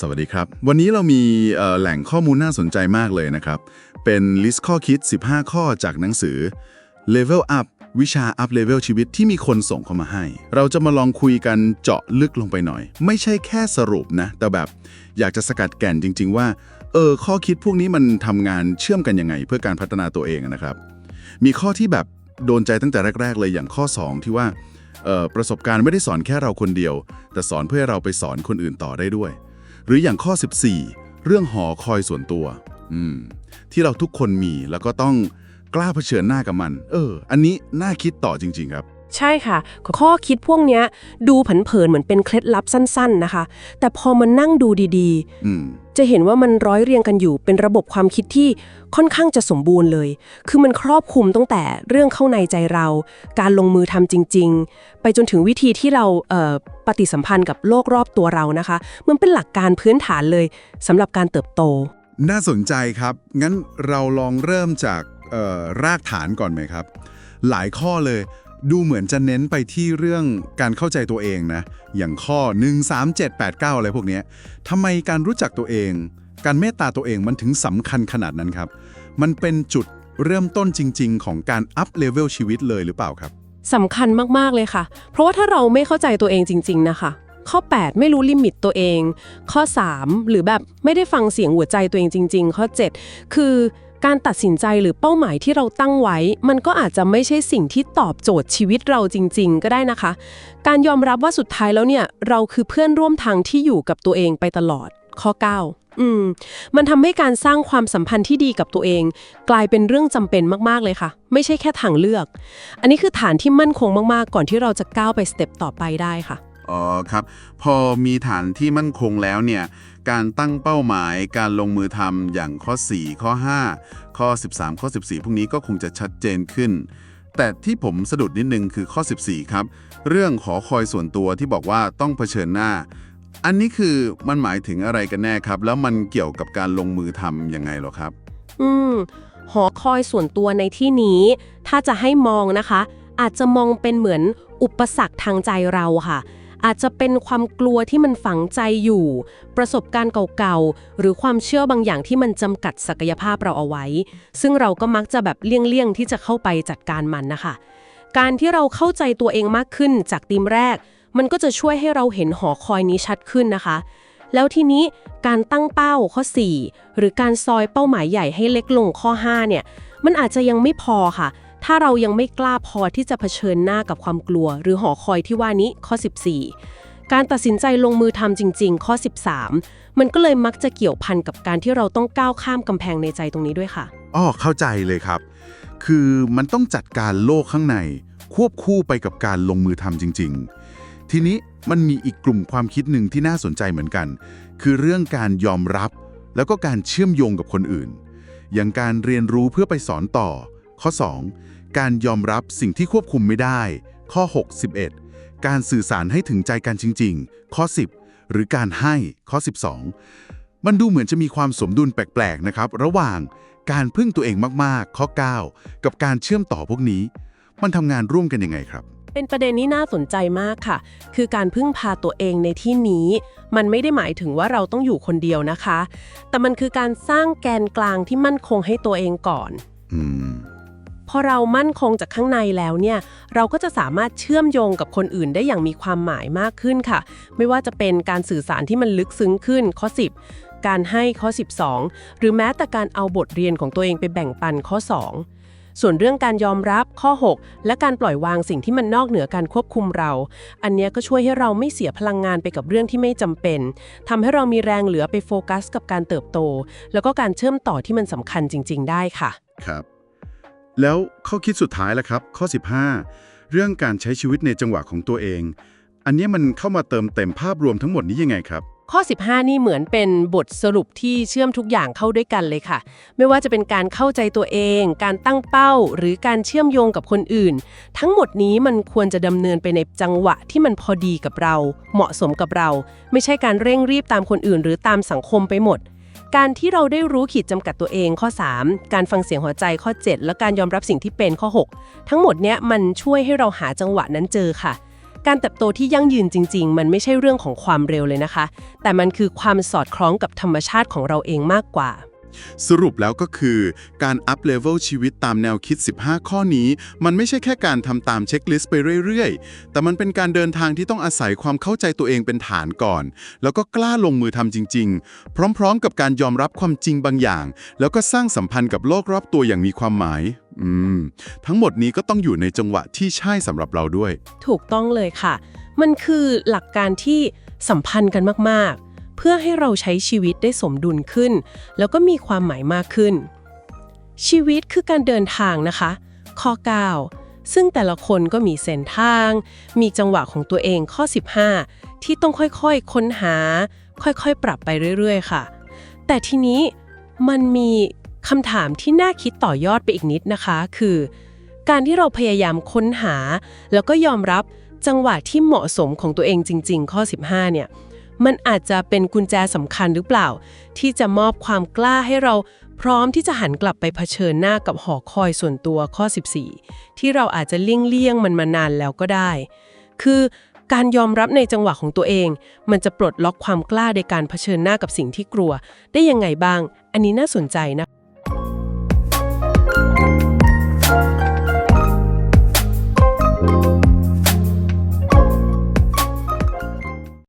สวัสดีครับ วันนี้เรามีแหล่งข้อมูลน่าสนใจมากเลยนะครับ เป็นลิสต์ข้อคิด 15 ข้อจากหนังสือ Level Up วิชา Up Level ชีวิตที่มีคนส่งเข้ามาให้ เราจะมาลองคุยกันเจาะลึกลงไปหน่อย ไม่ใช่แค่สรุปนะ แต่แบบอยากจะสกัดแก่นจริง ๆ ว่า เออ ข้อคิดพวกนี้มันทำงานเชื่อมกันยังไง เพื่อการพัฒนาตัวเองนะครับ มีข้อที่แบบโดนใจตั้งแต่แรก ๆ เลยอย่างข้อ 2 ที่ว่าออประสบการณ์ไม่ได้สอนแค่เราคนเดียว แต่สอนเพื่อเราไปสอนคนอื่นต่อได้ด้วย หรืออย่างข้อ 14 เรื่องหอคอยส่วนตัว อืม ที่เราทุกคนมีแล้วก็ต้องกล้าเผชิญหน้ากับมัน เออ อันนี้น่าคิดต่อจริง ๆ ครับ ใช่ค่ะ ข้อคิดพวกเนี้ย ดูเผินๆเหมือนเป็นเคล็ดลับสั้น ๆนะคะ แต่พอมันนั่งดูดีอืมๆจะเห็นว่ามันร้อยเรียงกันอยู่เป็นระบบความคิดที่ค่อนข้างจะสมบูรณ์เลย คือมันครอบคลุมตั้งแต่เรื่องเข้าในใจเรา การลงมือทำจริง ๆ ไปจนถึงวิธีที่เราเอ่อปฏิสัมพันธ์กับโลกรอบตัวเรานะคะ มันเป็นหลักการพื้นฐานเลยสำหรับการเติบโต น่าสนใจครับ งั้นเราลองเริ่มจากเอ่อรากฐานก่อนไหมครับ หลายข้อเลย ดูเหมือนจะเน้นไปที่เรื่องการเข้าใจตัวเองนะ อย่างข้อ 1 3 7 8 9 อะไรพวกนี้ทำไมการรู้จักตัวเอง การเมตตาตัวเองมันถึงสำคัญขนาดนั้นครับ มันเป็นจุดเริ่มต้นจริง ๆ ของการอัพเลเวลชีวิตเลยหรือเปล่าครับสำคัญมากๆเลยค่ะ เพราะว่าถ้าเราไม่เข้าใจตัวเองจริง ๆ นะคะ ข้อ 8 ไม่รู้ลิมิตตัวเอง ข้อ 3 หรือแบบไม่ได้ฟังเสียงหัวใจตัวเองจริง ๆ ข้อ 7 คือ การตัดสินใจหรือเป้าหมายที่เราตั้งไว้ มันก็อาจจะไม่ใช่สิ่งที่ตอบโจทย์ชีวิตเราจริง ๆ ก็ได้นะคะ การยอมรับว่าสุดท้ายแล้วเนี่ย เราคือเพื่อนร่วมทางที่อยู่กับตัวเองไปตลอด ข้อ 9 อืม มันทำให้การสร้างความสัมพันธ์ที่ดีกับตัวเอง กลายเป็นเรื่องจำเป็นมากๆเลยค่ะ ไม่ใช่แค่ทางเลือก อันนี้คือฐานที่มั่นคงมากๆ ก่อนที่เราจะก้าวไปสเต็ปต่อไปได้ค่ะ อ๋อครับ พอมีฐานที่มั่นคงแล้วเนี่ย การตั้งเป้าหมายการลงมือทำอย่างข้อ 4 ข้อ 5 ข้อ 13 ข้อ 14 พวกนี้ก็คงจะชัดเจนขึ้น แต่ที่ผมสะดุดนิดนึงคือข้อ 14 ครับ เรื่องขอคอยส่วนตัวที่บอกว่าต้องเผชิญหน้า อันนี้คือมันหมายถึงอะไรกันแน่ครับ แล้วมันเกี่ยวกับการลงมือทำยังไงเหรอครับ อืมหอคอยส่วนตัวในที่นี้ ถ้าจะให้มองนะคะ อาจจะมองเป็นเหมือนอุปสรรคทางใจเราค่ะ อาจจะเป็นความกลัวที่มันฝังใจอยู่ ประสบการณ์เก่าๆ หรือความเชื่อบางอย่างที่มันจำกัดศักยภาพเราเอาไว้ ซึ่งเราก็มักจะแบบเลี่ยงๆ ที่จะเข้าไปจัดการมันนะคะ การที่เราเข้าใจตัวเองมากขึ้นจากทีมแรก มันก็จะช่วยให้เราเห็นหอคอยนี้ชัดขึ้นนะคะแล้วทีนี้การตั้งเป้าข้อ 4 หรือการซอยเป้าหมายใหญ่ให้เล็กลงข้อ 5 เนี่ย มันอาจจะยังไม่พอค่ะ ถ้าเรายังไม่กล้าพอที่จะเผชิญหน้ากับความกลัว หรือหอคอยที่ว่านี้ข้อ 14 การตัดสินใจลงมือทำจริง ๆ ข้อ 13 มันก็เลยมักจะเกี่ยวพันกับการที่เราต้องก้าวข้ามกำแพงในใจตรงนี้ด้วยค่ะอ้อเข้าใจเลยครับ คือมันต้องจัดการโลกข้างใน ควบคู่ไปกับการลงมือทำจริง ๆ ทีนี้มันมีอีกกลุ่มความคิดหนึ่งที่น่าสนใจเหมือนกัน คือเรื่องการยอมรับ แล้วก็การเชื่อมโยงกับคนอื่น อย่างการเรียนรู้เพื่อไปสอนต่อ ข้อ 2 การยอมรับสิ่งที่ควบคุมไม่ได้ ข้อ6 11การสื่อสารให้ถึงใจกันจริง ๆ ข้อ 10 หรือการให้ข้อ 12 มันดูเหมือนจะมีความสมดุลแปลก ๆ นะครับ ระหว่างการพึ่งตัวเองมากๆ ข้อ 9 กับการเชื่อมต่อพวกนี้ มันทำงานร่วมกันยังไงครับเป็นประเด็นนี้น่าสนใจมากค่ะ คือการพึ่งพาตัวเองในที่นี้ มันไม่ได้หมายถึงว่าเราต้องอยู่คนเดียวนะคะ แต่มันคือการสร้างแกนกลางที่มั่นคงให้ตัวเองก่อน อืม พอเรามั่นคงจากข้างในแล้วเนี่ย เราก็จะสามารถเชื่อมโยงกับคนอื่นได้อย่างมีความหมายมากขึ้นค่ะ ไม่ว่าจะเป็นการสื่อสารที่มันลึกซึ้งขึ้นข้อ 10 การให้ข้อ 12 หรือแม้แต่การเอาบทเรียนของตัวเองไปแบ่งปันข้อ 2ส่วนเรื่องการยอมรับข้อ 6 และการปล่อยวางสิ่งที่มันนอกเหนือการควบคุมเรา อันนี้ก็ช่วยให้เราไม่เสียพลังงานไปกับเรื่องที่ไม่จำเป็นทำให้เรามีแรงเหลือไปโฟกัสกับการเติบโต แล้วก็การเชื่อมต่อที่มันสำคัญจริง ๆ ได้ค่ะ ครับ แล้วข้อคิดสุดท้ายแล้วครับ ข้อ 15 เรื่องการใช้ชีวิตในจังหวะของตัวเอง อันนี้มันเข้ามาเติมเต็มภาพรวมทั้งหมดนี้ยังไงครับ ข้อ 15 นี่เหมือนเป็นบทสรุปที่เชื่อมทุกอย่างเข้าด้วยกันเลยค่ะ ไม่ว่าจะเป็นการเข้าใจตัวเอง การตั้งเป้า หรือการเชื่อมโยงกับคนอื่น ทั้งหมดนี้มันควรจะดำเนินไปในจังหวะที่มันพอดีกับเรา เหมาะสมกับเรา ไม่ใช่การเร่งรีบตามคนอื่น หรือตามสังคมไปหมด การที่เราได้รู้ขีดจำกัดตัวเองข้อ 3 การฟังเสียงหัวใจข้อ 7 และการยอมรับสิ่งที่เป็นข้อ 6 ทั้งหมดเนี้ยมันช่วยให้เราหาจังหวะนั้นเจอค่ะ การเติบโตที่ยั่งยืนจริง ๆ มันไม่ใช่เรื่องของความเร็วเลยนะคะ แต่มันคือความสอดคล้องกับธรรมชาติของเราเองมากกว่า สรุปแล้วก็คือการอัพเลเวลชีวิตตามแนวคิด 15 ข้อนี้ มันไม่ใช่แค่การทำตามเช็คลิสต์ไปเรื่อยๆ แต่มันเป็นการเดินทางที่ต้องอาศัยความเข้าใจตัวเองเป็นฐานก่อน แล้วก็กล้าลงมือทำจริง ๆ พร้อมๆ กับการยอมรับความจริงบางอย่าง แล้วก็สร้างสัมพันธ์กับโลกรอบตัวอย่างมีความหมาย อืม ทั้งหมดนี้ก็ต้องอยู่ในจังหวะที่ใช่สำหรับเราด้วย ถูกต้องเลยค่ะ มันคือหลักการที่สัมพันธ์กันมากๆ เพื่อให้เราใช้ชีวิตได้สมดุลขึ้น แล้วก็มีความหมายมากขึ้น ชีวิตคือการเดินทางนะคะ ข้อ 9 ซึ่งแต่ละคนก็มีเส้นทาง มีจังหวะของตัวเองข้อ 15 ที่ต้องค่อยๆค้นหา ค่อยๆ ปรับไปเรื่อยๆ ค่ะ แต่ทีนี้มันมีคำถามที่น่าคิดต่อยอดไปอีกนิดนะคะ คือ การที่เราพยายามค้นหา แล้วก็ยอมรับจังหวะที่เหมาะสมของตัวเองจริง ๆ ข้อ 15 เนี่ย มันอาจจะเป็นกุญแจสำคัญหรือเปล่า ที่จะมอบความกล้าให้เราพร้อมที่จะหันกลับไปเผชิญหน้ากับหอคอยส่วนตัวข้อ 14 ที่เราอาจจะเลี่ยงเลี่ยงมันมานานแล้วก็ได้ คือการยอมรับในจังหวะของตัวเอง มันจะปลดล็อกความกล้าในการเผชิญหน้ากับสิ่งที่กลัว ได้ยังไงบ้าง อันนี้น่าสนใจนะ